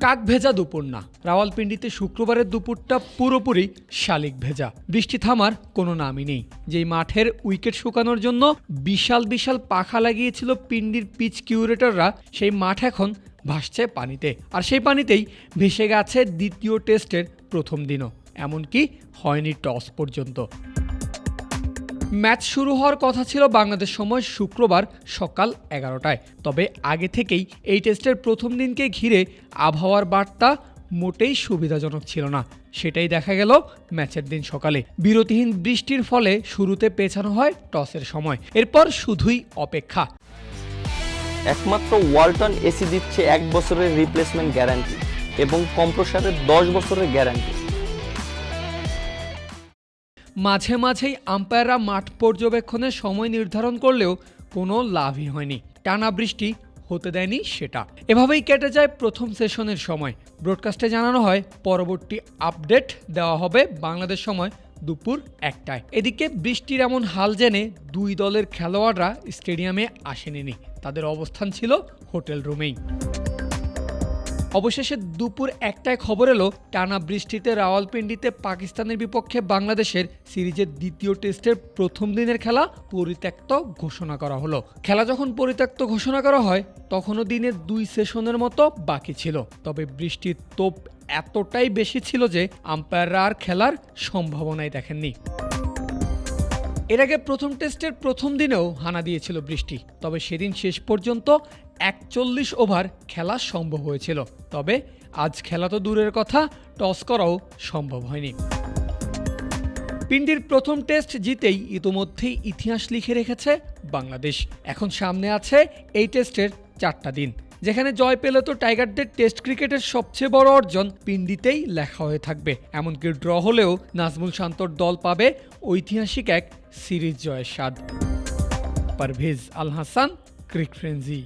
কাক ভেজা দুপুর না। রাওয়ালপিন্ডিতে শুক্রবারের দুপুরটা পুরোপুরি শালিক ভেজা। বৃষ্টি থামার কোনো নামই নেই। যেই মাঠের উইকেট শুকানোর জন্য বিশাল বিশাল পাখা লাগিয়েছিল পিন্ডির পিচ কিউরেটররা, সেই মাঠ এখন ভাসছে পানিতে। আর সেই পানিতেই ভেসে গেছে দ্বিতীয় টেস্টের প্রথম দিনও। এমনকি হয়নি টস পর্যন্ত। ম্যাচ শুরু হওয়ার কথা ছিল বাংলাদেশ সময় শুক্রবার সকাল এগারোটায়। তবে আগে থেকেই এই টেস্টের প্রথম দিনকে ঘিরে আবহাওয়ার বার্তা মোটেই সুবিধাজনক ছিল না। সেটাই দেখা গেল ম্যাচের দিন সকালে। বিরতিহীন বৃষ্টির ফলে শুরুতে পেছানো হয় টসের সময়। এরপর শুধুই অপেক্ষা। একমাত্র ওয়ালটন এসি দিচ্ছে এক বছরের রিপ্লেসমেন্ট গ্যারান্টি এবং কম্প্রসারের দশ বছরের গ্যারান্টি মাঝে মাঝেই আম্পায়াররা মাঠ পর্যবেক্ষণের সময় নির্ধারণ করলেও কোনো লাভই হয়নি। টানা বৃষ্টি হতে দেয়নি সেটা। এভাবেই কেটে যায় প্রথম সেশনের সময়। ব্রডকাস্টে জানানো হয়, পরবর্তী আপডেট দেওয়া হবে বাংলাদেশ সময় দুপুর একটায়। এদিকে বৃষ্টির এমন হাল জেনে দুই দলের খেলোয়াড়রা স্টেডিয়ামে আসেনি তাদের অবস্থান ছিল হোটেল রুমেই। অবশেষে দুপুর একটায় খবর এলো, টানা বৃষ্টিতে রাওয়ালপিন্ডিতে পাকিস্তানের বিপক্ষে বাংলাদেশের সিরিজের দ্বিতীয় টেস্টের প্রথম দিনের খেলা পরিত্যক্ত ঘোষণা করা হলো। খেলা যখন পরিত্যক্ত ঘোষণা করা হয়, তখনও দিনের দুই সেশনের মতো বাকি ছিল। তবে বৃষ্টির তোপ এতটাই বেশি ছিল যে আম্পায়াররা আর খেলার সম্ভাবনাই দেখেননি। এর আগে প্রথম টেস্টের প্রথম দিনেও হানা দিয়েছিল বৃষ্টি, তবে সেদিন শেষ পর্যন্ত একচল্লিশ ওভার খেলা সম্ভব হয়েছিল। তবে আজ খেলা তো দূরের কথা, টস করাও সম্ভব হয়নি। পিন্ডির প্রথম টেস্ট জিতেই ইতোমধ্যেই ইতিহাস লিখে রেখেছে বাংলাদেশ। এখন সামনে আছে এই টেস্টের চারটা দিন। যেখানে জয় পেলে তো টাইগারদের টেস্ট ক্রিকেটের সবচেয়ে বড় অর্জন পিন্ডিতেই লেখা হয়ে থাকবে। এমনকি ড্র হলেও নাজমুল শান্তর দল পাবে ঐতিহাসিক এক সিরিজ জয়ের স্বাদ। পারভেজ আল হাসান ক্রিক ফ্রেন্সি।